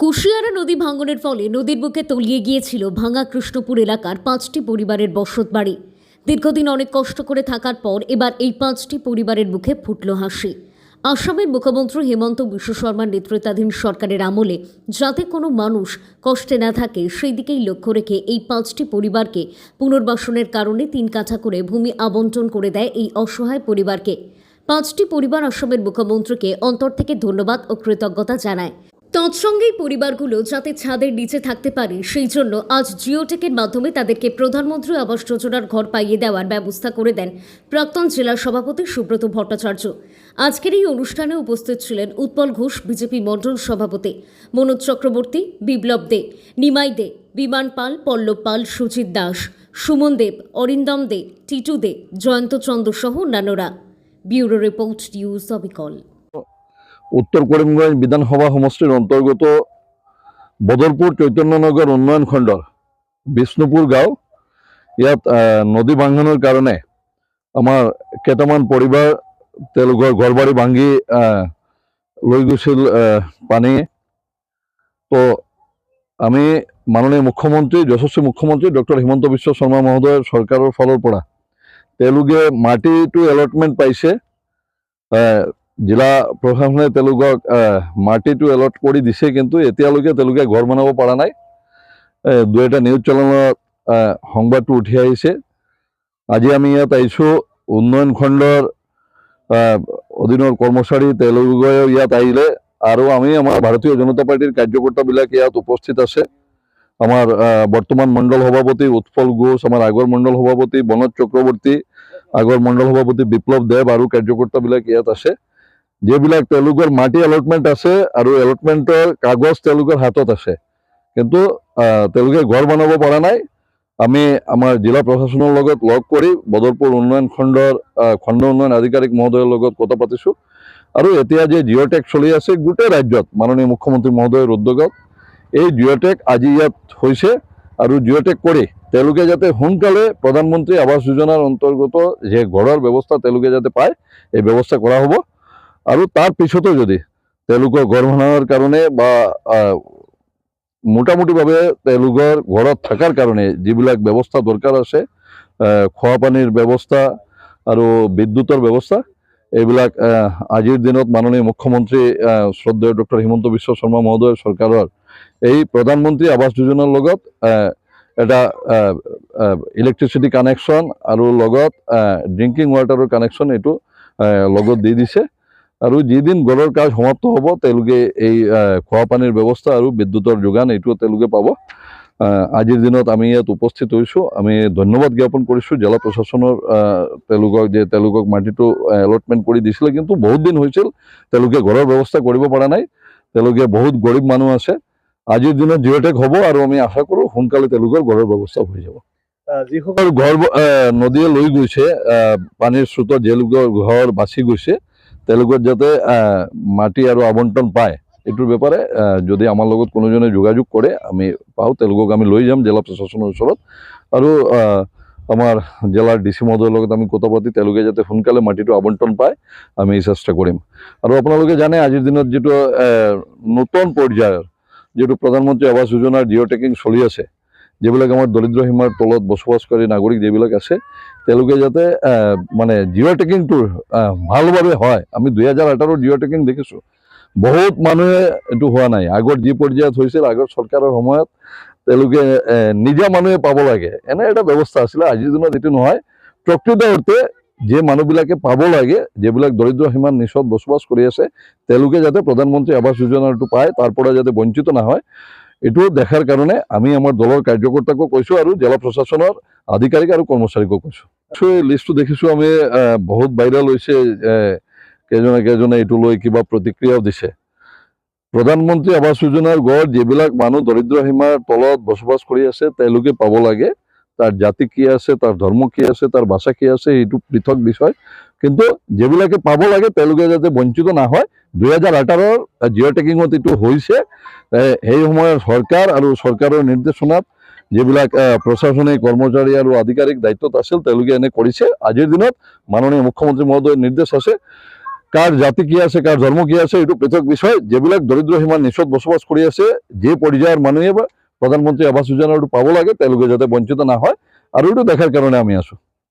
কুশিয়ারা নদী ভাঙনের ফলে নদীর বুকে তলিয়ে গিয়েছিল ভাঙা কৃষ্ণপুর এলাকার পাঁচটি পরিবারের বসত বাড়ি। দীর্ঘদিন অনেক কষ্ট করে থাকার পর এবার এই পাঁচটি পরিবারের মুখে ফুটল হাসি। আসামের মুখ্যমন্ত্রী হেমন্ত বিশ্ব শর্মার নেতৃত্বাধীন সরকারের আমলে যাতে কোনো মানুষ কষ্টে না থাকে, সেই দিকেই লক্ষ্য রেখে এই পাঁচটি পরিবারকে পুনর্বাসনের কারণে তিন কাঠা করে ভূমি আবন্টন করে দেয় এই অসহায় পরিবারকে। পাঁচটি পরিবার আসামের মুখ্যমন্ত্রীকে অন্তর থেকে ধন্যবাদ ও কৃতজ্ঞতা জানায়। তৎসঙ্গেই পরিবারগুলো যাতে ছাদের নিচে থাকতে পারে, সেই জন্য আজ জিওটেকের মাধ্যমে তাদেরকে প্রধানমন্ত্রী আবাস যোজনার ঘর পাইয়ে দেওয়ার ব্যবস্থা করে দেন প্রাক্তন জেলা সভাপতি সুব্রত ভট্টাচার্য। আজকের এই অনুষ্ঠানে উপস্থিত ছিলেন উৎপল ঘোষ, বিজেপি মণ্ডল সভাপতি মনোজ চক্রবর্তী, বিপ্লব দে, নিমাই দে, বিমান পাল, পল্লব পাল, সুজিত দাস, সুমন দেব, অরিন্দম দে, টিটু দে, জয়ন্ত চন্দ্র সহ অন্যান্যরা। ব্যুরো রিপোর্ট, নিউজ অবিকল। উত্তর করিমগঞ্জ বিধানসভা সমষ্টিৰ অন্তৰ্গত বদৰপুৰ চৈতন্যনগৰ উন্নয়ন খণ্ডৰ বিষ্ণুপুৰ গাঁও। ইয়াত নদী ভাঙনৰ কাৰণে আমাৰ কেইটামান পৰিবাৰ তেওঁলোকৰ ঘৰ বাৰী ভাঙি লৈ গৈছিল পানীয়ে তো আমি মাননীয় মুখ্যমন্ত্ৰী, যশস্বী মুখ্যমন্ত্ৰী ডক্টৰ হিমন্ত বিশ্ব শৰ্মা মহোদয়ৰ চৰকাৰৰ ফালৰ পৰা তেওঁলোকে মাটিটো এলটমেণ্ট পাইছে জিলা প্ৰশাসনে তেওঁলোকক মাটিটো এলট কৰি দিছে, কিন্তু এতিয়ালৈকে তেওঁলোকে ঘৰ বনাব পৰা নাই। দুই এটা নিউজ চেনেলত সংবাদটো উঠি আহিছে। আজি আমি ইয়াত আহিছোঁ, উন্নয়ন খণ্ডৰ অধীনৰ কৰ্মচাৰী তেওঁলোকে ইয়াত আহিলে, আৰু আমি আমাৰ ভাৰতীয় জনতা পাৰ্টীৰ কাৰ্যকৰ্তাবিলাক ইয়াত উপস্থিত আছে। আমাৰ বৰ্তমান মণ্ডল সভাপতি উৎপল ঘোষ, আমাৰ আগৰ মণ্ডল সভাপতি বনজ চক্ৰৱৰ্তী, আগৰ মণ্ডল সভাপতি বিপ্লৱ দেৱ, আৰু কাৰ্যকৰ্তাবিলাক ইয়াত আছে। যিবিলাক তেওঁলোকৰ মাটি এলটমেণ্ট আছে আৰু এলটমেণ্টৰ কাগজ তেওঁলোকৰ হাতত আছে। কিন্তু তেওঁলোকে ঘৰ বনাব পৰা নাই। আমি আমাৰ জিলা প্ৰশাসনৰ লগত লগ কৰি বদৰপুৰ উন্নয়ন খণ্ডৰ খণ্ড উন্নয়ন আধিকাৰিক মহোদয়ৰ লগত কথা পাতিছোঁ। আৰু এতিয়া যে জিঅ'টেক চলি আছে, গোটেই ৰাজ্যত, মাননীয় মুখ্যমন্ত্ৰী মহোদয়ৰ উদ্যোগত, এই জিঅ'টেক আজি ইয়াত হৈছে আৰু জিঅ'টেক কৰি তেওঁলোকে যাতে সোনকালে প্ৰধানমন্ত্ৰী আৱাস যোজনাৰ অন্তৰ্গত যে ঘৰৰ ব্যৱস্থা তেওঁলোকে যাতে পায়, এই ব্যৱস্থা কৰা হ'ব। আৰু তাৰ পিছতো যদি তেওঁলোকৰ বনোৱাৰ কাৰণে বা মোটামুটিভাৱে তেওঁলোকৰ ঘৰত থকাৰ কাৰণে যিবিলাক ব্যৱস্থা দৰকাৰ আছে খোৱা পানীৰ ব্যৱস্থা আৰু বিদ্যুতৰ ব্যৱস্থা, এইবিলাক আজিৰ দিনত মাননীয় মুখ্যমন্ত্ৰী শ্ৰদ্ধেয় ডক্টৰ হিমন্ত বিশ্ব শৰ্মা মহোদয় চৰকাৰৰ এই প্ৰধানমন্ত্ৰী আৱাস যোজনাৰ লগত এটা ইলেক্ট্ৰিচিটি কানেকশ্যন আৰু লগত ড্ৰিংকিং ৱাটাৰৰ কানেকশ্যন এইটো লগত দি দিছে। আৰু যিদিন গড়ৰ কাজ সমাপ্ত হ'ব তেওঁলোকে এই খোৱা পানীৰ ব্যৱস্থা আৰু বিদ্যুতৰ যোগান এইটো তেওঁলোকে পাব। আজিৰ দিনত আমি ইয়াত উপস্থিত হৈছোঁ। আমি ধন্যবাদ জ্ঞাপন কৰিছোঁ। জিলা প্ৰশাসনৰ তেওঁলোকক যে তেওঁলোকক মাটিটো এলটমেণ্ট কৰি দিছিলে। কিন্তু বহুত দিন হৈছিল তেওঁলোকে ঘৰৰ ব্যৱস্থা কৰিব পৰা নাই। তেওঁলোকে বহুত গৰীব মানুহ আছে। আজিৰ দিনত জিঅ'টেক হ'ব আৰু আমি আশা কৰোঁ সোনকালে তেওঁলোকৰ ঘৰৰ ব্যৱস্থা হৈ যাব। যিসকল ঘৰ নদীয়ে লৈ গৈছে পানীৰ স্ৰোতত তেওঁলোকৰ ঘৰ বাচি গৈছে। তেওঁলোকৰ যাতে মাটি আৰু আবণ্টন পায় এইটোৰ ব্যাপাৰে যদি আমাৰ লগত কোনোজনে যোগাযোগ কৰে আমি পাওঁ তেওঁলোকক আমি লৈ যাম, জিলা প্ৰশাসনৰ ওচৰত আৰু আমাৰ জিলাৰ ডি চি লগত আমি কথা পাতি তেওঁলোকে যাতে সোনকালে মাটিটো আবণ্টন পায়, আমি চেষ্টা কৰিম আৰু আপোনালোকে জানে আজিৰ দিনত যিটো নতুন পৰ্যায়ৰ যিটো প্ৰধানমন্ত্ৰী আৱাস যোজনাৰ জিঅ' টেকিং চলি আছে যিবিলাক আমাৰ দৰিদ্ৰ সীমাৰ তলত বসবাসকাৰী নাগৰিক যিবিলাক আছে তেওঁলোকে যাতে মানে জিঅ' টেকিংটো আহ, ভালভাৱে হয়। আমি দুহেজাৰ আঠাৰৰ জিঅ' টেকিং দেখিছোঁ। বহুত মানুহে এইটো হোৱা নাই। আগৰ যি পৰ্যায়ত হৈছিল আগৰ চৰকাৰৰ সময়ত তেওঁলোকে নিজা মানুহে পাব লাগে। এনে এটা ব্যৱস্থা আছিলে আজিৰ দিনত এইটো নহয়। প্ৰকৃত অৰ্থে যে মানুহবিলাকে পাব লাগে যিবিলাক দৰিদ্ৰ সীমাৰ নিচত বসবাস কৰি আছে তেওঁলোকে যাতে প্ৰধানমন্ত্ৰী আৱাস যোজনাটো পায় তাৰ পৰা যাতে বঞ্চিত নহয় এইটো দেখাৰ কাৰণে আমি আমাৰ দলৰ কাৰ্যকৰ্তাকো কৈছোঁ আৰু জিলা প্ৰশাসনৰ আধিকাৰিক আৰু কৰ্মচাৰীকো কৈছোঁ। এই লিষ্টটো দেখিছোঁ আমি বহুত ভাইৰেল হৈছে কেইজনে কেইজনে এইটো লৈ কিবা প্ৰতিক্ৰিয়াও দিছে। প্ৰধানমন্ত্ৰী আৱাস যোজনাৰ গড় যিবিলাক মানুহ দৰিদ্ৰ সীমাৰ তলত বসবাস কৰি আছে তেওঁলোকে পাব লাগে। তাৰ জাতি কি আছে তাৰ ধৰ্ম কি আছে তাৰ ভাষা কি আছে এইটো পৃথক বিষয়। কিন্তু যিবিলাকে পাব লাগে তেওঁলোকে যাতে বঞ্চিত নহয় দুহেজাৰ আঠাৰৰ জিঅ' টেকিঙত এইটো হৈছে সেই সময়ৰ চৰকাৰ আৰু চৰকাৰৰ নিৰ্দেশনাত যিবিলাক আহ, প্ৰশাসনিক কৰ্মচাৰী আৰু আধিকাৰিক দায়িত্বত আছিল তেওঁলোকে এনে কৰিছে। আজিৰ দিনত মাননীয় মুখ্যমন্ত্ৰী মহোদয়ৰ নিৰ্দেশ আছে কাৰ জাতি কি আছে কাৰ ধৰ্ম কি আছে এইটো পৃথক বিষয়। যিবিলাক দৰিদ্ৰ সীমাৰ নিচত বসবাস কৰি আছে যে পৰ্যায়ৰ মানুহে বা আবাস যোজনা পাব লাগে তেওঁলোকে যাতে বঞ্চিত না হয়। আর এইটো দেখার কারণে আমি আছো